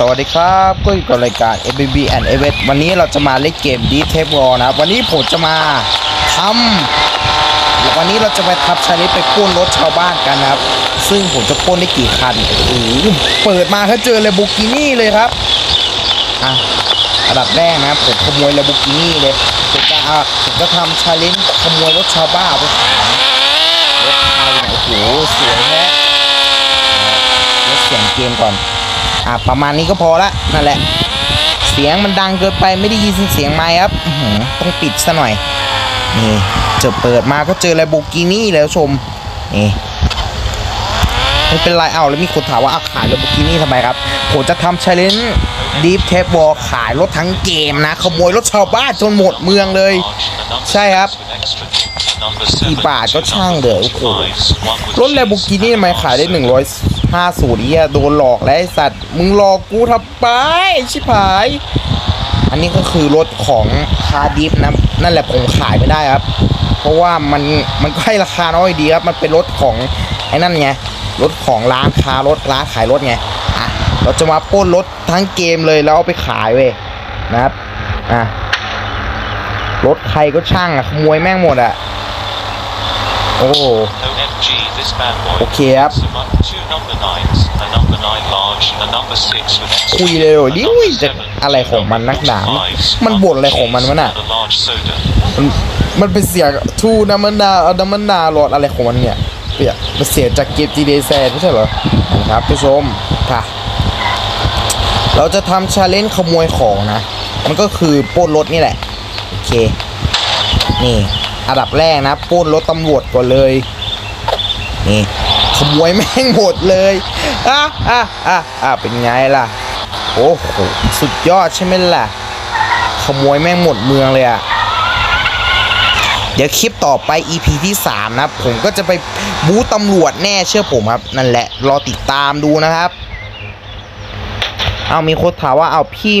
สวัสดีครับก็อยู่กับรายการ FBB and e v e t วันนี้เราจะมาเล่นเกม d t a p War นะครับ วันนี้ผมจะมาทำวันนี้เราจะไปทับชาลิไปปล้นรถชาวบ้านกันนะครับ ซึ่งผมจะปล้นได้กี่คันโอ้โหเปิดมาเขาเจอเลยบุกินี่เลยครับอะอันดับแรกนะผมขโมยเลยบุกินี่เลยผมจะอะผมจะทำชาเลนขโมยรถชาวบ้านไปขายรถไทยโอ้โหสวยแท้ลดเสียงเกมก่อน อะประมาณนี้ก็พอละนั่นแหละ เสียงมันดังเกินไปไม่ได้ยินเสียงไม้ครับต้องปิดซะหน่อยนี่เจอเปิดมาก็เจอแลโบกินี่แล้วชมนี่ ไม่เป็นไรเอาแล้วมีคนถามว่าเอาขายแลโบกินี่ทำไมครับ ผมจะทำ c h เลน g e ดีฟเทปวอลขายรถทั้งเกมนะ ขโมยรถชาวบ้านจนหมดเมืองเลย ใช่ครับกี่บาทก็ช่างเถอโอ้โหรถแลมโบกินี่ทำไมขายได้150อีอะโดนหลอกแล้วไอสัตว์ มึงหลอกกูทำไปชิบหาย อันนี้ก็คือรถของคาดิฟนะ นั่นแหละผมขายไม่ได้ครับ เพราะว่ามันมันก็ให้ราคาน้อยดีครับ มันเป็นรถของไอ้นั่นไง รถของร้านค้ารถร้านขายรถไงอะเราจะมาปล้นรถทั้งเกมเลยแล้วเอาไปขายเว้ยนะครับอะรถใครก็ช่างอะขโมยแม่งหมดอะโอ้ OMG, this bad boy. โอเคครับ Some up two number nines, a number nine large, a number six with extra คุยเลยเหรอ a ดิ number อุ้ยจะ seven, อะไรของมันนักหนา two fives, มันบ่นอะไรของมันวะน่ะ and a large soda. มันมันเป็นเสียงทูน้ำมันนาเอาน้ำมันนาหลอดอะไรของมันเนี่ย เปียมันเสียจากเกมจีเดแซนไม่ใช่เหรอนะครับผู้ชมค่ะ เราจะทำชาเลนจ์ขโมยของนะ มันก็คือป้นรถนี่แหละ โอเค นี่อันดับแรกนะป้นรถตำรวจก่อนเลย นี่ขโมยแม่งหมดเลยอะอะอะอะเป็นไงล่ะ โอ้โห สุดยอดใช่ไหมล่ะ ขโมยแม่งหมดเมืองเลยอะ เดี๋ยวคลิปต่อไป EP ที่ 3 นะครับ ผมก็จะไปบู๊ตำรวจแน่เชื่อผมครับ นั่นแหละ รอติดตามดูนะครับ เอามีคนถามว่าเอาพี่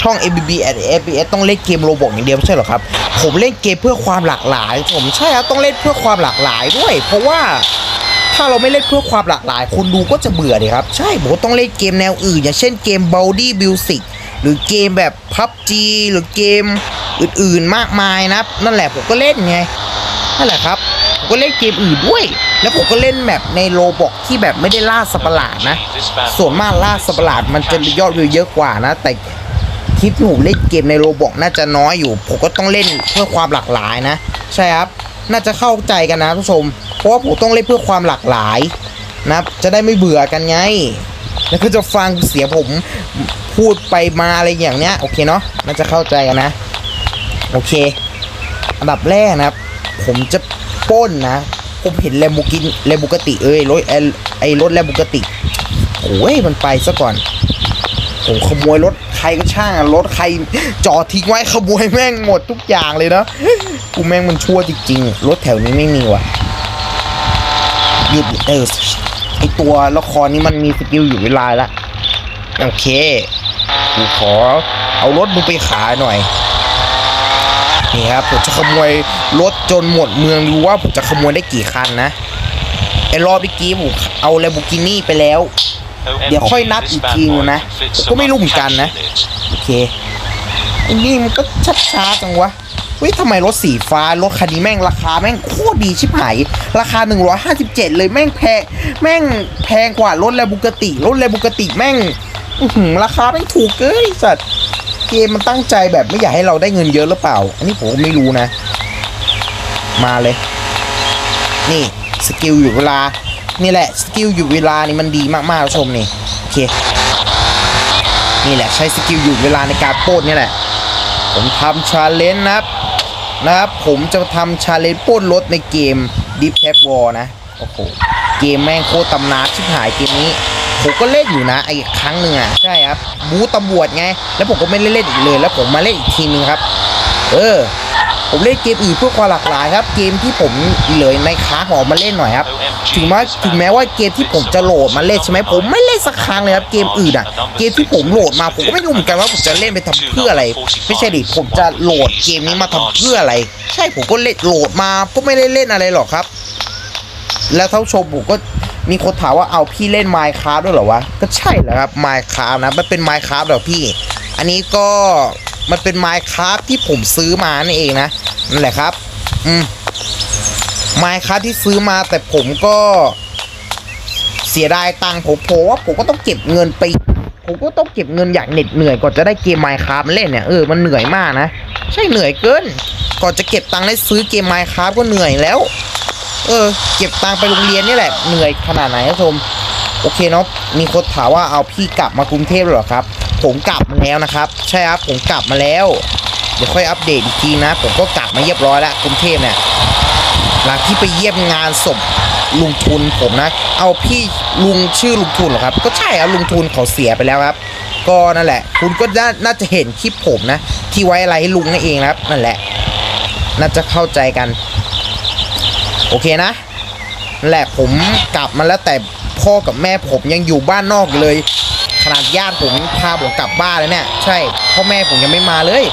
ช่อง ABB at ABS ต้องเล่นเกมโรบอกอย่างเดียวไม่ใช่หรอครับ ผมเล่นเกมเพื่อความหลากหลาย ผมใช่ครับต้องเล่นเพื่อความหลากหลายด้วย เพราะว่าถ้าเราไม่เล่นเพื่อความหลากหลาย คนดูก็จะเบื่อดิครับ ใช่ผมต้องเล่นเกมแนวอื่น อย่างเช่นเกม b o d y Music หรือเกมแบบ PUBG หรือเกม อื่นๆมากมายนะนั่นแหละผมก็เล่นไงนั่นแหละครับผมก็เล่นเกมอื่นด้วย แล้วผมก็เล่นแบบในโลบอกที่แบบไม่ได้ล่าสัตว์ประหลาดนะ ส่วนมากล่าสัตว์ประหลาดมันจะยอดวิวเยอะกว่านะ แต่คลิปที่ผมเล่นเกมในโลบอกน่าจะน้อยอยู่ ผมก็ต้องเล่นเพื่อความหลากหลายนะ ใช่ครับ น่าจะเข้าใจกันนะผู้ชม เพราะว่าผมต้องเล่นเพื่อความหลากหลายนะจะได้ไม่เบื่อกันไง แล้วก็จะฟังเสียงผมพูดไปมาอะไรอย่างเนี้ยโอเคเนาะน่าจะเข้าใจกันนะ โอเค อันดับแรกนะครับ ผมจะป้นนะ ผมเห็นแลมโบกินแลมโบกติเอ้ยรถไอ้รถแลมโบกติโอ้ยมันไปซะก่อน ผมขโมยรถใครก็ช่างอะรถใครจอดทิ้งไว้ขโมยแม่งหมดทุกอย่างเลยเนาะกูแม่งมันชั่วจริงๆรถแถวนี้ไม่มีว่ะหยุดเออไอตัวละครนี้มันมีสกิลอยู่เวลาละโอเคกูขอเอารถมึงไปขายหน่อย นี่ครับผมจะขโมยรถจนหมดเมืองดูว่าผมจะขโมยได้กี่คันนะไอ้รอบเมื่อกี้ผมเอาแลมโบกินี่ไปแล้ว เดี๋ยวค่อยนับอีกทีนึงนะก็ไม่รู้เหมือนกันนะโอเคไอ้นี่มันก็ชัดช้าจังวะเฮ้ยทำไมรถสีฟ้ารถคันนี้แม่งราคาแม่งโคตรดีชิบหายราคา 157 เลยแม่งแพงแม่งแพงกว่ารถแลบุกติรถแลบุกติแม่งราคาแม่งถูกเกินสัตว์ มมันตั้งใจแบบไม่อยากให้เราได้เงินเยอะหรือเปล่า อันนี้ผมไม่รู้นะ มาเลย นี่สกิลอยู่เวลา นี่แหละสกิลอยู่เวลานี่มันดีมากๆท่านผู้ชมนี่โอเค นี่แหละใช้สกิลอยู่เวลาในการปล้นนี่แหละ ผมทำชาเลนจ์นะครับนะครับผมจะทำชาเลนจ์ปล้นรถในเกม Deep Tech War นะ โอ้โห เกมแม่งโคตรตำนานชิบหายเกมนี้ ผมก็เล่นอยู่นะไอ้ครั้งหนึ่งอะใช่ครับบูตำรวจไง แล้วผมก็ไม่ได้เล่นอีกเลย แล้วผมมาเล่นอีกทีนึงครับ เออ ผมเล่นเกมอื่นเพื่อความหลากหลายครับ เกมที่ผมเหลือในค้างออกมาเล่นหน่อยครับถึงแม้ถึงแม้ว่าเกมที่ผมจะโหลดมาเล่นใช่ไหมผมไม่เล่นสักครั้งเลยครับเกมอื่นอะเกมที่ผมโหลดมาผมก็ไม่รู้เหมือนกันว่าผมจะเล่นไปทำเพื่ออะไร ไม่ใช่ดิผมจะโหลดเกมนี้มาทำเพื่ออะไร ใช่ผมก็เล่นโหลดมาก็ไม่ได้เล่นอะไรหรอกครับ แล้วเท่าชมผมก็ มีคนถามว่าเอาพี่เล่น Minecraft ด้วยเหรอวะ ก็ใช่แหละครับ Minecraft นะ มันเป็น Minecraft เหรอพี่ อันนี้ก็มันเป็น Minecraft ที่ผมซื้อมานั่นเองนะ นั่นแหละครับ อืม Minecraft ที่ซื้อมาแต่ผมก็เสียดายตังค์ผมเพราะว่าผมก็ต้องเก็บเงินไป ผมก็ต้องเก็บเงินอย่างเหน็ดเหนื่อยก่อนจะได้เกม Minecraft มาเล่นเนี่ย เออ มันเหนื่อยมากนะ ใช่เหนื่อยเกิน ก่อนจะเก็บตังค์ได้ซื้อเกม Minecraft ก็เหนื่อยแล้ว เออ เก็บตังไปโรงเรียนนี่แหละ เหนื่อยขนาดไหนครับชม โอเคเนาะ มีคนถามว่าเอาพี่กลับมากรุงเทพหรอครับ ผมกลับมาแล้วนะครับ ใช่ครับ ผมกลับมาแล้ว เดี๋ยวค่อยอัปเดตอีกทีนะ ผมก็กลับมาเรียบร้อยแล้วกรุงเทพเนี่ย หลังที่ไปเยี่ยมงานศพลุงทุนผมนะ เอาพี่ลุงชื่อลุงทุนเหรอครับ ก็ใช่ครับลุงทุนเขาเสียไปแล้วครับ ก็นั่นแหละ คุณก็น่านาจะเห็นคลิปผมนะ ที่ไว้อะไรให้ลุงนั่นเองครับ นั่นแหละ น่าจะเข้าใจกัน โอเคนะแหละผมกลับมาแล้วแต่พ่อกับแม่ผมยังอยู่บ้านนอกเลย ขนาดญาติผมพาผมกลับบ้านเลยเนี่ยใช่พ่อแม่ผมยังไม่มาเลย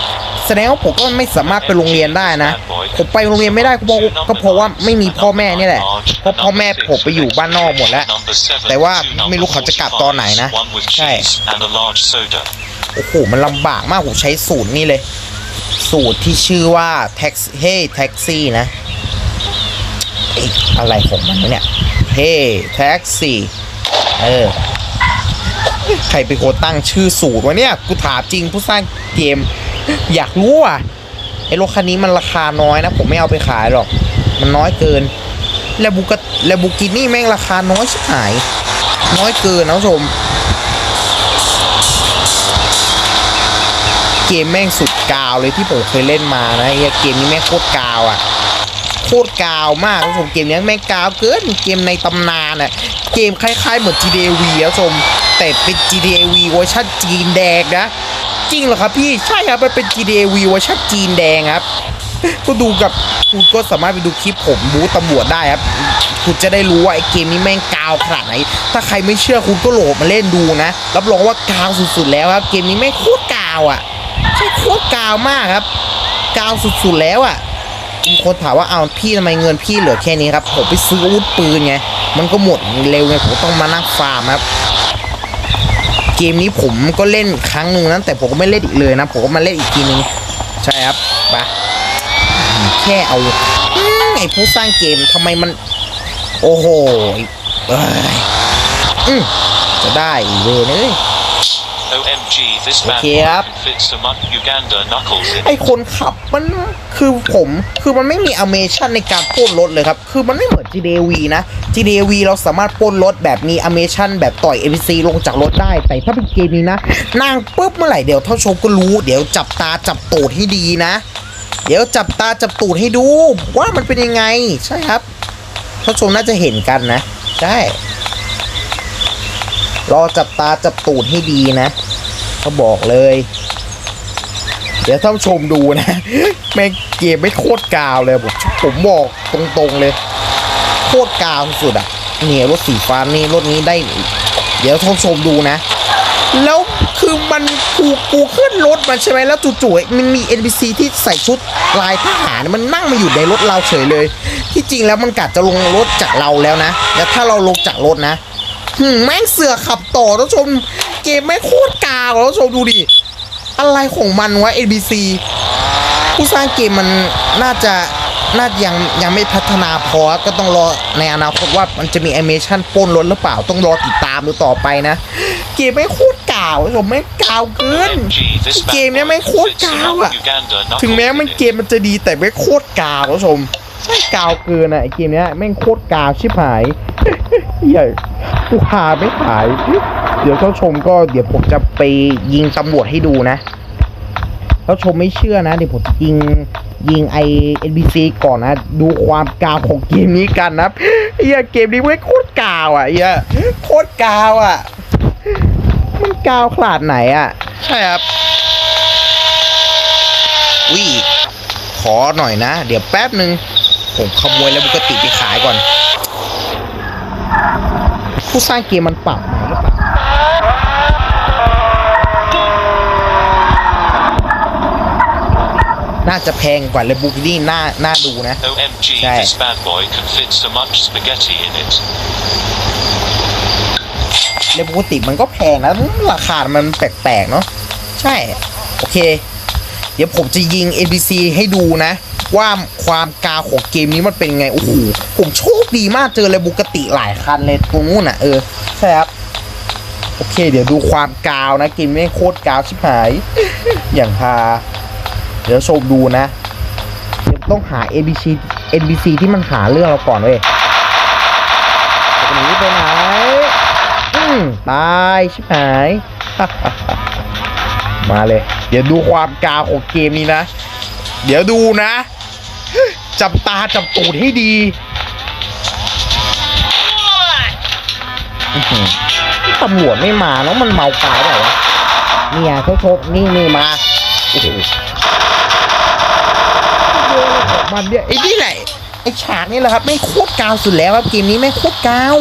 แสดงว่าผมก็ไม่สามารถไปโรงเรียนได้นะ ผมไปโรงเรียนไม่ได้ก็เพราะก็เพราะว่าไม่มีพ่อแม่นี่แหละเพราะพ่อแม่ผมไปอยู่บ้านนอกหมดแล้ว แต่ว่าไม่รู้เขาจะกลับตอนไหนนะใช่โอ้โหมันลำบากมากผมใช้สูตรนี่เลย สูตรที่ชื่อว่า tax hey taxi นะเอ๊ะ อะไรของมันวะเนี่ย hey taxi เออ ใครเป็นคนตั้งชื่อสูตรวะเนี่ย กูถามจริงผู้สร้างเกม อยากรู้อะไอ้รถคันนี้มันราคาน้อยนะ ผมไม่เอาไปขายหรอก มันน้อยเกิน แลบุกแลบุกินี่แม่งราคาน้อยชิบหาย น้อยเกินนะผู้ชม เกมแม่งสุดกาวเลยที่ผมเคยเล่นมานะไอ้เกมนี้แม่งโคตรกาวอะ โคตรกาวมากคุณผู้ชมเกมนี้แม่งกาวเกินเกมในตำนานอะเกมคล้ายๆเหมือน GTA V แล้วชมแต่เป็น GTA V เวอร์ชันจีนแดงนะ จริงเหรอครับพี่ใช่ครับมันเป็น GTA V เวอร์ชันจีนแดงครับก็ดูกับคุณก็สามารถไปดูคลิปผมบู๊ตำรวจได้ครับ คุณจะได้รู้ว่าไอ้เกมนี้แม่งกาวขนาดไหน ถ้าใครไม่เชื่อคุณก็โหลดมาเล่นดูนะ รับรองว่ากาวสุดๆแล้วครับ เกมนี้แม่งโคตรกาวอะ ใช่โคตรกาวมากครับ กาวสุดๆแล้วอะ คนถามว่าเอาพี่ทำไมเงินพี่เหลือแค่นี้ครับผมไปซื้ออาวุธปืนไงมันก็หมดเร็วไงผมต้องมานั่งฟาร์มครับ เกมนี้ผมก็เล่นครั้งหนึ่งนะแต่ผมก็ไม่เล่นอีกเลยนะผมก็มาเล่นอีกทีนึงใช่ครับไปแค่เอาอไอผู้สร้างเกมทำไมมัน โอ้โหเอ้ยจะได้เลยเนย OMG, this man Okay, boy up. can fit some Uganda knuckles in. ไอคนขับมันคือผมคือมันไม่มีอเมชันในการปล้นรถเลยครับ คือมันไม่เหมือน GTA V นะ GTA V เราสามารถปล้นรถแบบมีอเมชันแบบต่อย NPC ลงจากรถได้ แต่ถ้าเป็นเกมนี้นะนั่งปุ๊บเมื่อไหร่เดี๋ยวเท่าชมก็รู้เดี๋ยวจับตาจับตูดให้ดีนะ เดี๋ยวจับตาจับตูดให้ดู ว่ามันเป็นยังไงใช่ครับเท่าชมน่าจะเห็นกันนะ ใช่รอจับตาจับตูดให้ดีนะ เขาบอกเลย เดี๋ยวท่านชมดูนะแม่งเกมไม่โคตรกาวเลยผมผมบอกตรงๆเลย โคตรกาวสุดอะเนี่ยรถสีฟ้านี่รถนี้ได้ เดี๋ยวท่านชมดูนะ แล้วคือมันกูกูขึ้นรถมันใช่ไหมแล้วจู่ๆมันมี NPC ที่ใส่ชุดลายทหารมันนั่งมาอยู่ในรถเราเฉยเลย ที่จริงแล้วมันกัดจะลงรถจากเราแล้วนะแล้วถ้าเราลงจากรถนะหืมแม่งเสือขับต่อท่านชม เกมไม่โคตรกาวท่านผู้ชมดูดิ อะไรของมันวะ NBC ผู้สร้างเกมมันน่าจะน่ายังยังไม่พัฒนาพอก็ต้องรอในอนาคตว่ามันจะมีแอนิเมชันปล้นรถหรือเปล่าต้องรอติดตามดูต่อไปนะ เกมไม่โคตรกาวผมไม่กาวเกินเกมเนี้ยไม่โคตรกาวอะถึงแม้มันเกมมันจะดีแต่ไม่โคตรกาวผู้ชมใช่กาวเกินอะไอเกมเนี้ยแม่งโคตรกาวชิบหายเหี้ยกูหาไม่ขาย เดี๋ยวท่านผู้ชมก็เดี๋ยวผมจะไปยิงตำรวจให้ดูนะท่านผู้ชมไม่เชื่อนะเดี๋ยวผมจะยิงยิงไอ NBC ก่อนนะ ดูความกาวของเกมนี้กันนะครับเฮียเกมนี้ไม่งโคตรกาวอะเฮียโคตรกาวอะ มันกาวขนาดไหนอะ ใช่ครับวิขอหน่อยนะ เดี๋ยวแป๊บหนึ่งผมขโมยแล้วบุกติไปขายก่อน ผู้สร้างเกมมันปรับไหน นน่าจะแพงกว่าเลบูกินี่น่าน่าดูนะ OMG, Right. this bad boy can fit so much spaghetti in it. เลบูกิติมันก็แพงนะราคา มันแปลกๆเนาะใช่ โอเค เดี๋ยวผมจะยิง NPC ให้ดูนะ ว่าความกาวของเกมนี้มันเป็นไง โอ้โห ผมโชคดีมากเจอเลบูกติหลายคันเลยตรงนู้นอะ เออ ใช่ครับ โอเค เดี๋ยวดูความกาวนะ เกมนี้โคตรกาวชิบหาย อย่างฮา เดี๋ยวชมดูนะเดี๋ยวต้องหา NPC NPC ที่มันหาเรื่องเราก่อนเว้ยจะหนีไปไหนอืมตายชิบหายมาเลย เดี๋ยวดูความกาวของเกมนี้นะ เดี๋ยวดูนะ จับตาจับตูดให้ดีตำรวจไม่มาเนาะมันเมากาวเปล่าวะเนี่ยโชคๆนี่นี่มาโอ้โหเยอะเลยของ มันเนี่ยไอ้นี่แหละไอ้ฉากนี่แหละครับไม่โคตรกาวสุดแล้วครับเกมนี้ไม่โคตรกาว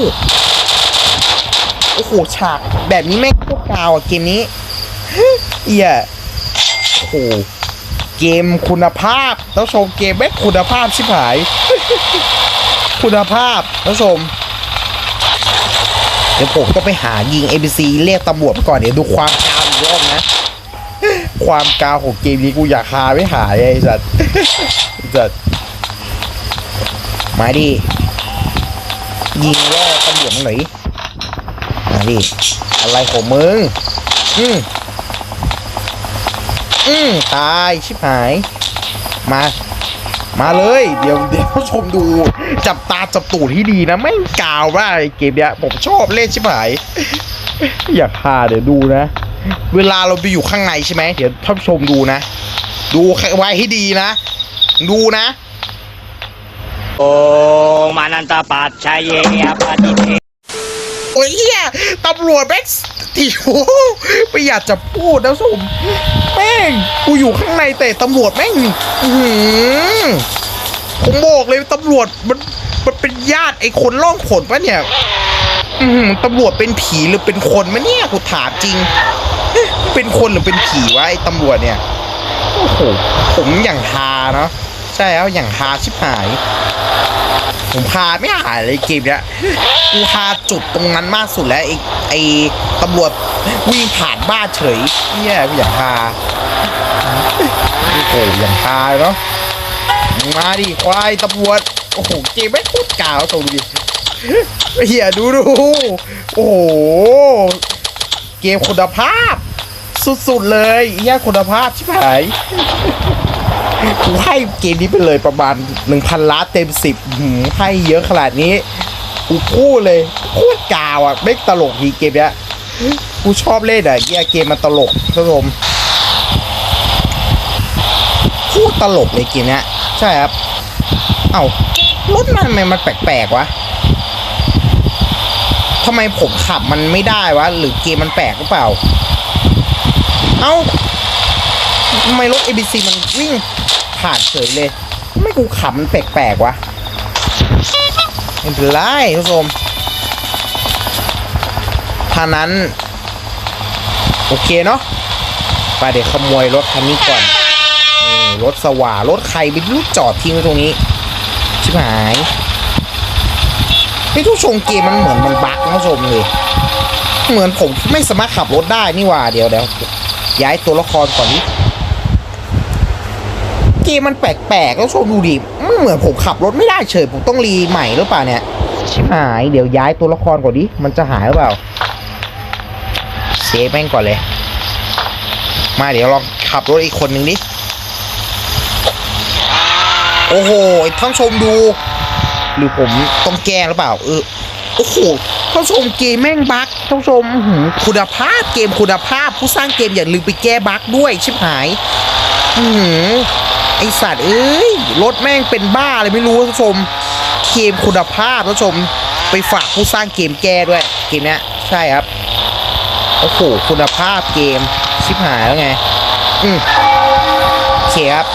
โอ้โหฉากแบบนี้แม่โคตรกาวอะเกมนี้เอียโอ้โหเกมคุณภาพต้องชมเกมแม่คุณภาพชิบหาย คุณภาพต้องชมเดี๋ยวผมต้องไปหายิง ABC เรียกตำรวจก่อนเดี๋ยวดูความกาวอีกรอบนะ ความกาวของเกมนี้กูอยากหาไม่หายไอ้สัตว์ ไอ้สัตว์มาดิ ยิงล่อตำรวจมาหน่อยมาดิ อะไรของมึง อืมอืมตายชิบหาย มา มาเลย เดี๋ยวเดี๋ยวชมดู จับตาจับตูดที่ดีนะ ไม่กาวว่าเกมเนี้ยผมชอบเล่นชิบหาย อยากพาเดี๋ยวดูนะ เวลาเราไปอยู่ข้างในใช่ไหมเดี๋ยวท่านชมดูนะ ดูไว้ให้ดีนะ ดูนะ โอมานันตปัจชัยเยอปฏิเทโอ้ยเฮียตำรวจแม่งติโอ้ไม่อยากจะพูดนะสุมแม่งกูอยู่ข้างในแต่ตำรวจแม่งอื้อหือผมบอกเลยตำรวจมันมันเป็นญาติไอ้คนล่องขนปะเนี่ย อือหือตำรวจเป็นผีหรือเป็นคนมะเนี่ยกูถามจริงเป็นคนหรือเป็นผีวะไอ้ตำรวจเนี่ย โอ้โห ผมอย่างฮาเนาะ ใช่แล้วอย่างฮาชิบหาย ผมพาไม่หายเลยเกมเนี้ยกูพาจุดตรงนั้นมากสุดแล้วไอ้ไอ้ตำรวจวิ่งผ่านบ้านเฉยเนี่ยกูอย่างพาโอ้โหอย่างพาเนาะมาดิควายตำรวจโอ้โหเกมไม่งโคตรกาวตรงดิเฮียดูดูโอ้โหเกมคุณภาพ สุดๆเลยเฮียคุณภาพชิบหาย กูให้เกมนี้ไปเลยประมาณหนึ่งพันล้านเต็มสิบให้เยอะขนาดนี้ กูพูดเลยโคตรกาวอะไม่ตลกทีเกมเนี้ยกูชอบเล่นอะเกียเกมมันตลกท่านผู้ชมพูดตลกเลยเกมเนี้ยใช่ครับ เอ้ารถมันทำไมมันแปลกๆวะทำไมผมขับมันไม่ได้วะ หรือเกมมันแปลกหรือเปล่า เอ้า ทำไมรถ ABC มันวิ่งผ่านเฉยเลย ไม่กูขับมันแปลกๆวะไม่เป็นไรท่านผู้ชมท่านั้น โอเคเนาะไปเดี๋ยวขโมยรถคันนี้ก่อนรถสว่ารถใครไปรู้จอดทิ้งไว้ตรงนี้ชิบหายพี่ทุกชมเกมมันเหมือนมันบั๊กนะท่านผู้ชมเลยเหมือนผมไม่สามารถขับรถได้นี่ว่าเดี๋ยวเดี๋ยวย้ายตัวละครก่อนนี้ กมมันแปลกๆ แล้วชมดูดิมันเหมือนผมขับรถไม่ได้เฉย ผมต้องรีใหม่หรือเปล่าเนี่ยชิบหายเดี๋ยวย้ายตัวละครก่อนดิ มันจะหายหรือเปล่า เซฟแม่งก่อนเลย มาเดี๋ยวลองขับรถอีกคนหนึ่งดิ โอ้โหท่านชมดู หรือผมต้องแก้หรือเปล่า เออ โอ้โหท่านชมเกมแม่งบั๊กท่านชมหือคุณภาพเกมคุณภาพผู้สร้างเกมอย่าลืมไปแก้บั๊กด้วยชิบหาย อือหือ ไอสัตว์เอ้ยรถแม่งเป็นบ้าเลยไม่รู้ท่านผู้ชมเกมคุณภาพท่านผู้ชมไปฝากผู้สร้างเกมแก้ด้วยเกมเนี้ยใช่ครับโอ้โหคุณภาพเกมชิบหายแล้วไงอืมโอเคครับ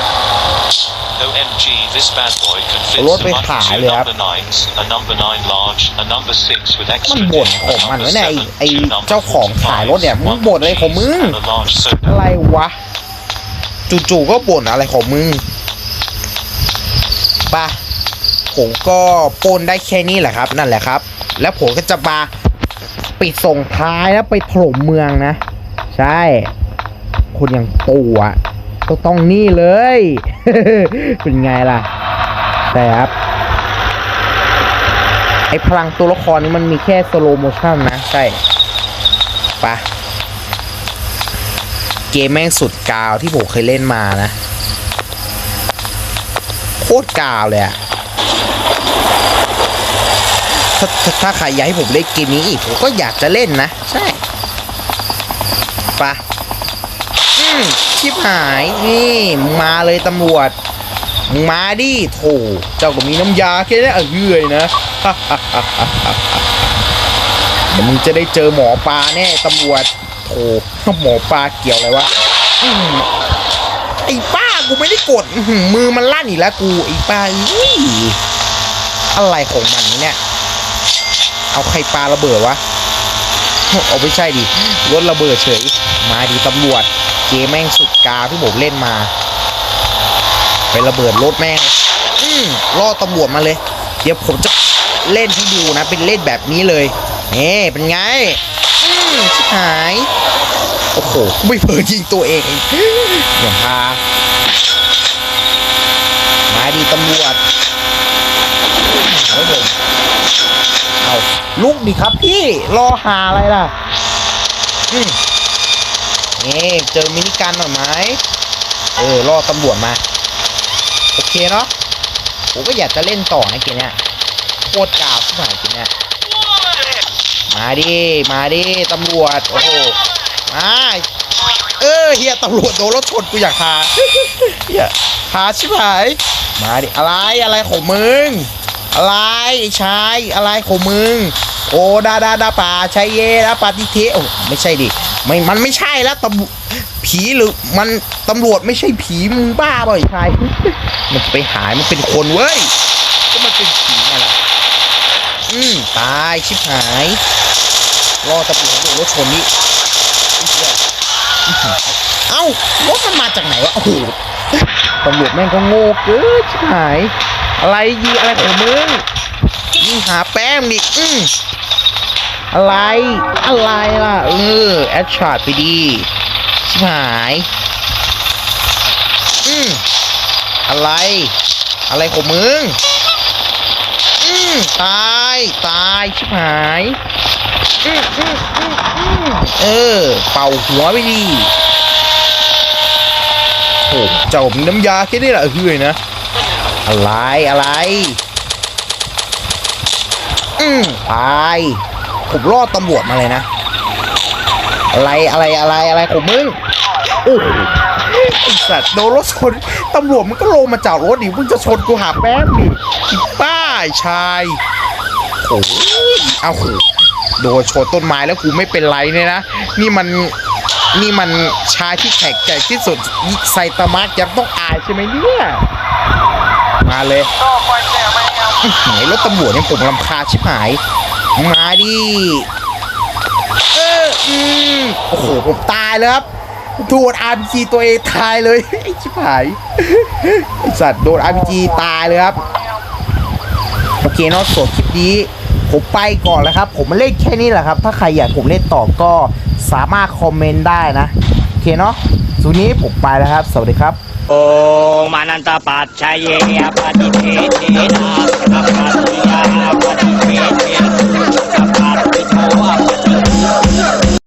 OMG, this bad boy can fit Lord so may much high, two yeah. number nines, a number nine large, a number six with มัน extra บ่น dick, ของ a มัน number วะเนี่ยไอ้ seven, ไอ้ two number เจ้าของขายรถเนี่ยมึง one บ่นอะไรของมึง cheese, and a large soda. อะไรวะ จู่ๆก็บ่นอะไรของมึงป่ะผมก็ปนได้แค่นี้แหละครับ นั่นแหละครับ แล้วผมก็จะมาปิดส่งท้ายแล้วไปถล่มเมืองนะ ใช่ คนอย่างปู่อะก็ต้องนี่เลย เป็นไงล่ะใช่ครับไอพลังตัวละครนี้มันมีแค่สโลโมชั่นนะ ใช่ปะ กมแม่งสุดกาวที่ผมเคยเล่นมานะ โคตรกาวเลยอะถ้าถ้าถ้าใครอยากให้ผมเล่นเกมนี้อีก ผมก็อยากจะเล่นนะ ใช่ปะอืมชิบหายนี่มาเลยตำรวจมึงมาดิโถเจ้าก็มีน้ำยาแค่นี้เอื่อยนะเดี๋ยวมึงจะได้เจอหมอปลาแน่ตำรวจโถ หมอปลาเกี่ยวอะไรวะไอ้ป้ากูไม่ได้กดมือมันลั่นอีกแล้วกูไอ้ป้าอุ้ยอะไรของมันเนี่ย เอาใครปลาระเบิดวะเอาไม่ใช่ดิรถระเบิดเฉย มาดีตำรวจ เกมแม่งสุดกาที่ผมเล่นมา ไประเบิดรถแม่งอืมล่อตำรวจมาเลย เดี๋ยวผมจะเล่นให้ดูนะ เป็นเล่นแบบนี้เลยนี่เป็นไง อืมชิบหาย โอ้โหไม่เผลอยิงตัวเองอีกเดี๋ยวพามาดีตำรวจเอาผมเอาลุกดิครับพี่ รอหาอะไรล่ะนี่เจอมินิกันหน่อยไหมเออรอตำรวจมา โอเคเนาะผมก็อยากจะเล่นต่อนะเกมเนี้ยโคตรกาวที่ผ่านเกมเนี้ยมาดิ มาดิ ตำรวจ โอ้โห มาเออเฮียตำรวจโดนรถชนกูอยากหาเฮียหาชิบหายมาดิอะไรอะไรของมึง อะไรไอ้ชายอะไรของมึง โอ้ดาดาดาป่าชัยเยดาปาติเทโอ้ไม่ใช่ดิไม่มันไม่ใช่แล้วตำรวจผีหรือมันตำรวจไม่ใช่ผีมึงบ้าเปล่าไอ้ชายมันไปหายมันเป็นคนเว้ยก็มันเป็นผีไงล่ะอืมตายชิบหายรอตำรวจโดนรถชนนี่ เอ้ารถมันมาจากไหนวะโอ้โหตำรวจแม่งก็โง่เกินชิบหาย อะไรยีอะไรของมึงยิงหาแป้มดิอืมอะไร อะไรล่ะ เออ แอดช็อตไปดีชิบหาย อืมอะไร อะไรของมึง อืมตาย ตาย ชิบหาย เออ เป่าหัวไปดีโอ้เจ้ามีน้ำยาแค่นี้แหละเฮ้ยนะ อะไรอะไร อืมตายผมรอดตำรวจมาเลยนะ อะไรอะไรอะไรอะไรของมึงโอ้โหไอสัตว์โดนรถชนตำรวจมันก็ลงมาจากรถดิมึงจะชนกูหาแป๊บดิป้าชายโอ้ยเอาโห โดนชนต้นไม้แล้วกูไม่เป็นไรเนี่ยนะ นี่มันนี่มันชายที่แข็งแกร่งที่สุดไซตามะยังต้องอายใช่ไหมเนี่ยมาเลยอื้อหือรถตำรวจเนี่ยผมลำคาชิบหาย มาดิเอออืมโอ้โหผมตายแล้วครับโดน RPG ตัวเองตายเลยไอ้ชิบหายไอสัตว์โดน RPG ตายเลยครับโอเคเนาะส่วนคลิปนี้ ผมไปก่อนแล้วครับ ผมเล่นแค่นี้แหละครับ ถ้าใครอยากผมเล่นต่อก็สามารถคอมเมนต์ได้นะโอเคเนาะสุนี้ผมไปแล้วครับ สวัสดีครับ โอมานันตปัจชัยปฏิเทตินาสัพพะปิาปฏิเท